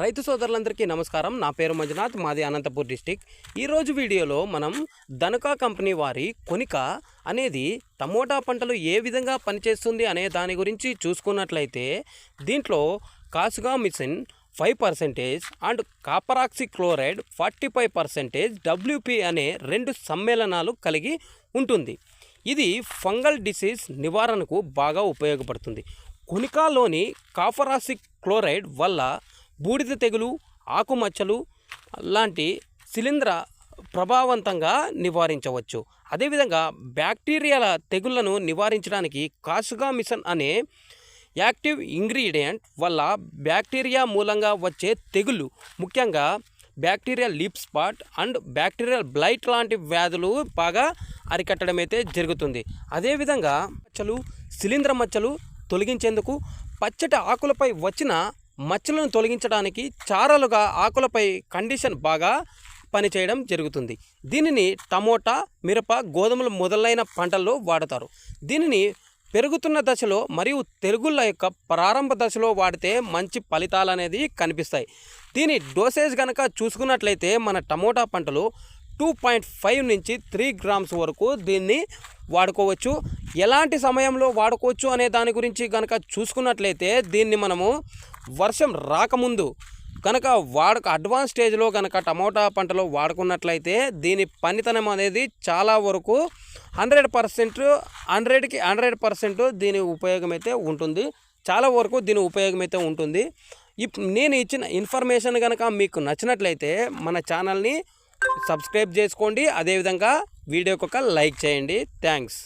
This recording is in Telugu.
రైతు సోదరులందరికీ నమస్కారం. నా పేరు మంజునాథ్ మాది అనంతపూర్ డిస్టిక్. ఈరోజు వీడియోలో మనం ధనుకా కంపెనీ వారి కొనిక అనేది టమోటా పంటలు ఏ విధంగా పనిచేస్తుంది అనే దాని గురించి చూసుకున్నట్లయితే దీంట్లో kasugamycin five percentage and copper oxychloride forty five percentage WP అనే రెండు సమ్మేళనాలు కలిగి ఉంటుంది. ఇది ఫంగల్ డిసీజ్ నివారణకు బాగా ఉపయోగపడుతుంది. కొనికాలోని కాఫరాసిక్ క్లోరైడ్ వల్ల బూడిద తెగులు ఆకుమచ్చలు లాంటి శిలీంధ్ర ప్రభావవంతంగా నివారించవచ్చు. అదేవిధంగా బ్యాక్టీరియాల తెగుళ్ళను నివారించడానికి కాసుగా మిషన్ అనే యాక్టివ్ ఇంగ్రీడియంట్ వల్ల బ్యాక్టీరియా మూలంగా వచ్చే తెగుళ్ళు ముఖ్యంగా bacterial leaf spot and bacterial blight లాంటి వ్యాధులు బాగా అరికట్టడం అయితే జరుగుతుంది. అదేవిధంగా మచ్చలు శిలీంధ్ర మచ్చలు తొలగించేందుకు పచ్చటి ఆకులపై వచ్చిన మచ్చలను తొలగించడానికి చారలుగా ఆకులపై కండిషన్ బాగా పనిచేయడం జరుగుతుంది. దీనిని టమోటా మిరప గోధుమలు మొదలైన పంటల్లో వాడతారు. దీనిని పెరుగుతున్న దశలో మరియు తెరుగుళ్ళ యొక్క ప్రారంభ దశలో వాడితే మంచి ఫలితాలు అనేది కనిపిస్తాయి. దీని డోసేజ్ కనుక చూసుకున్నట్లయితే మన టమోటా పంటలు టూ పాయింట్ ఫైవ్ నుంచి త్రీ గ్రామ్స్ వరకు దీన్ని వాడుకోవచ్చు. ఎలాంటి సమయంలో వాడుకోవచ్చు అనే దాని గురించి కనుక చూసుకున్నట్లయితే దీన్ని మనము వర్షం రాకముందు కనుక వాడక అడ్వాన్స్ స్టేజ్లో కనుక టమోటా పంటలో వాడుకున్నట్లయితే దీని పనితనం అనేది చాలా వరకు హండ్రెడ్ పర్సెంట్ హండ్రెడ్కి హండ్రెడ్ పర్సెంట్ దీని ఉపయోగం అయితే ఉంటుంది. చాలా వరకు దీని ఉపయోగం అయితే ఉంటుంది. ఇప్ నేను ఇచ్చిన ఇన్ఫర్మేషన్ కనుక మీకు నచ్చినట్లయితే మన ఛానల్ని సబ్స్క్రైబ్ చేసుకోండి. అదేవిధంగా వీడియోకి ఒక లైక్ చేయండి. థ్యాంక్స్.